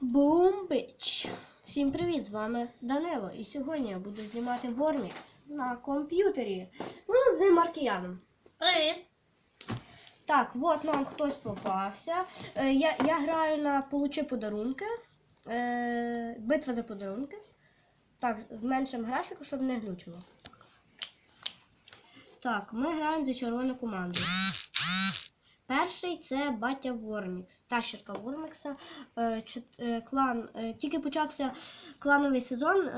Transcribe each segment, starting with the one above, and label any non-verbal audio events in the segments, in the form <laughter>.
Бумбич! Всім привіт! З вами Данило. І сьогодні я буду знімати Вормікс на комп'ютері. Ну, з Маркіяном. Привіт. Так, от нам хтось попався. Е, я, я граю на Получи подарунки. Е, битва за подарунки. Так, зменшимо графіку, щоб не глючило. Так, ми граємо за червону команду. Перший це батя Вормікс, тащерка Вормікса. Е, е, клан. е, Тільки почався клановий сезон,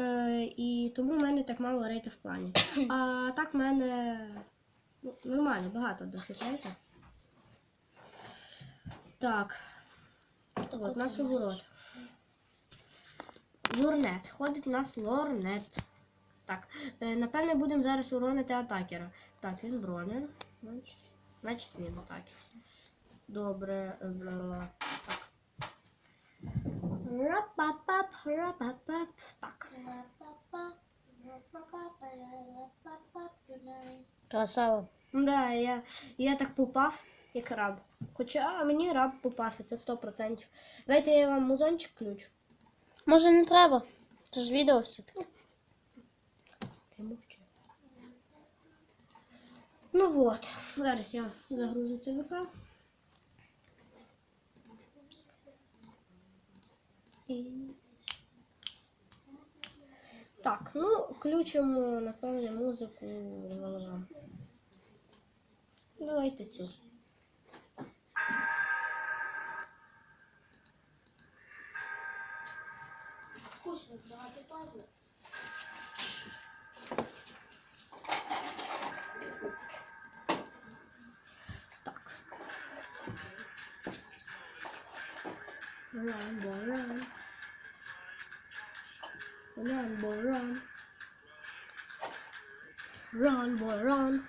і тому в мене так мало рейтів в клані. А так в мене ну, нормально, багато досить рейтів. Так. От наш ворот. Лорнет. Ходить у нас лорнет. Так. Напевне, будемо зараз уронити атакера. Так, він бронен. Значить, він. Добре. е. Так. Рапапап, рапапап. Так. Красава. Да, я, я так попав, як раб. Хоча мені раб попався, це 100%. Давайте я вам музончик ключ. Може не треба? Це ж відео все-таки. Ти мовчи. Ну от, зараз я загрузу ЦВК. І... Так, ну, включимо, напевне, музику. ла-ла-ла. Давайте цю. Скучно збирати пазли. Run, boy, run. Run, boy, run. Run, boy, run.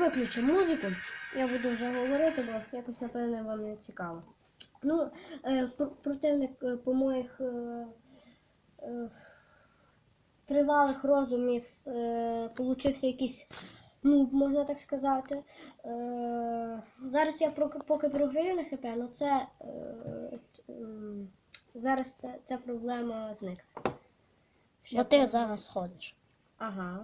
Виключу музику. Я буду вже говорити, бо якось, напевне, вам не цікаво. Ну, е, пр- противник е, по моїх е, е, тривалих розумів е, получився якийсь, ну, можна так сказати. Е, зараз я про- поки програю на ХП, але це е, т- зараз це, ця проблема зникне. Бо ти зараз ходиш. Ага.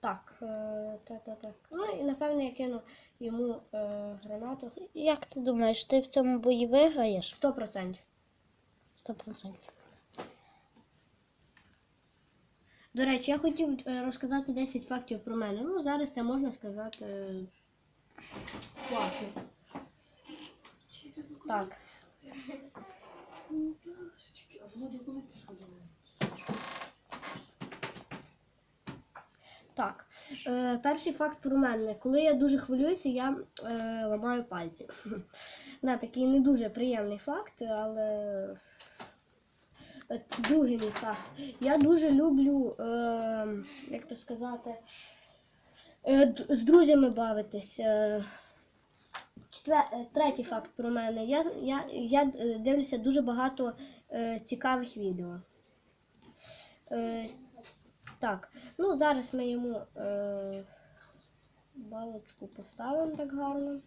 Так, е, так, так. Ну і напевне я кину йому е, гранату. Як ти думаєш, ти в цьому бої виграєш? 100%. 100%. До речі, я хотів е, розказати 10 фактів про мене. Ну, зараз це можна сказати. е, Класно. Так. Так. Е, перший факт про мене. Коли я дуже хвилююся, я е, ламаю пальці. <laughs> Да, такий не дуже приємний факт, але. Е, Другий мій факт. Я дуже люблю, е, як то сказати, е, з друзями бавитись. Е, четвер... е, Третій факт про мене. Я, я, я дивлюся дуже багато е, цікавих відео. Е, так, ну зараз ми йому е, балочку поставимо так гарно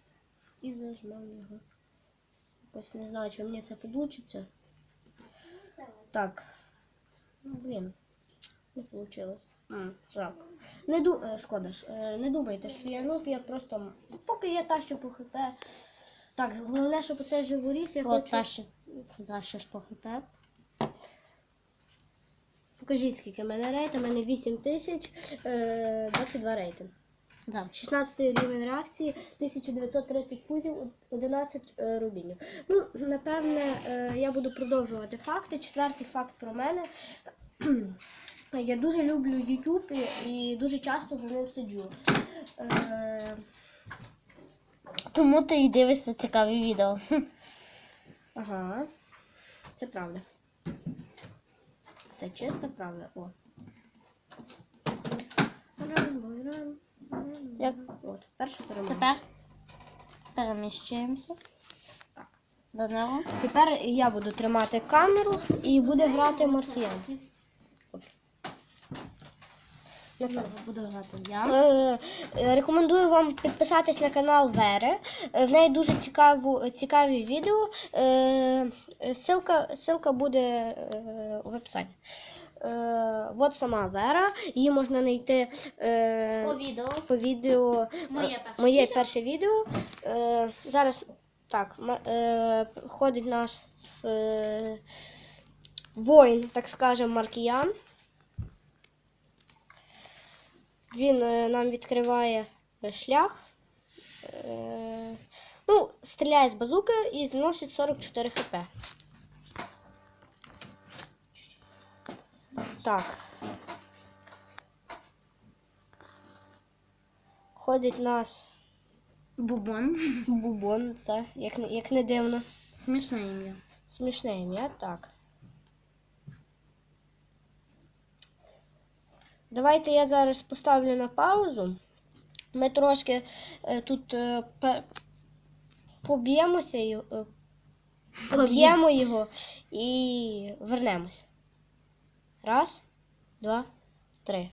і зажмемо його. Якось не знаю, чи мені це вийде. Так. Ну, блін. Не вийшло. Жалко. Не ду... е, Шкода ж. Е, Не думайте, що я нуб, я просто. Поки я тащу по хп. Так, головне, щоб оцей живоріс, я От хочу. та ще, та ще ж по хп. Покажіть, скільки в мене рейтинг. У мене 8 тисяч, е, 22 рейтинг. Да. 16 рівень реакції, 1930 фузів, 11 е, рубінів. Ну, напевне, е, я буду продовжувати факти. Четвертий факт про мене. <clears throat> Я дуже люблю YouTube і, і дуже часто за ним сиджу. Е, Тому ти і дивишся цікаві відео. <laughs> ага, це правда. Це чисто правда. О. Як? От, перша перемога. Тепер переміщуємося. Так. Данило. Тепер я буду тримати камеру і буде грати Буду грати я. Е, е, Рекомендую вам підписатись на канал Вери. Е, В неї дуже цікаву, цікаві відео. Ссылка, ссылка буде у описанні. От сама Вера. Її можна знайти е, По відео. по відео. Моє перше моє відео. перше відео. Е, зараз так, е, ходить наш е, воїн, так скажемо, Маркіян. Він е, нам відкриває е, шлях. Е, ну, стріляє з базуки і зносить 44 хп. Так. Ходить нас Бубон. бубон, так, як, не- як не дивно. Смішне ім'я. Смішне ім'я, так. Давайте я зараз поставлю на паузу. Ми трошки е, тут е, поб'ємося, е, поб'ємо його і вернемось. Раз, два,